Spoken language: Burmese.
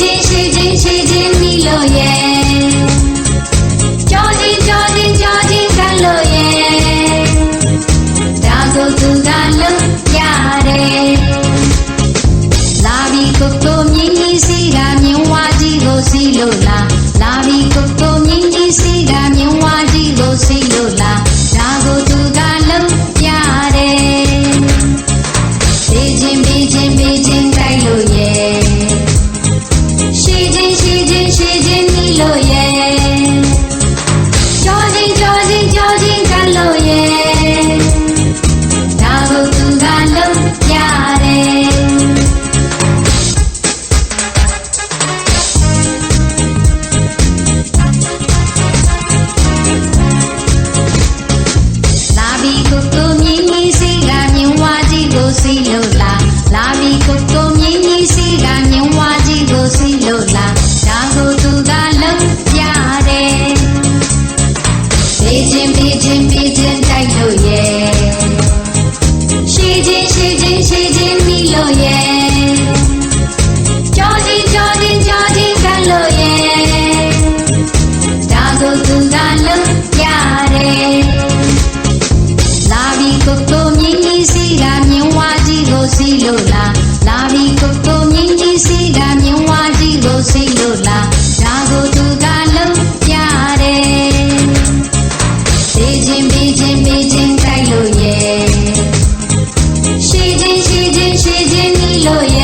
ချင်းရှိချင်းရှိချင်းမိလို့ရဲ့ Jimmy, Jimmy. မိချင်းတိုက်လို့ရဲ့ရှိချင်းရှိချင်းရှိချင်းနီလို့ရဲ့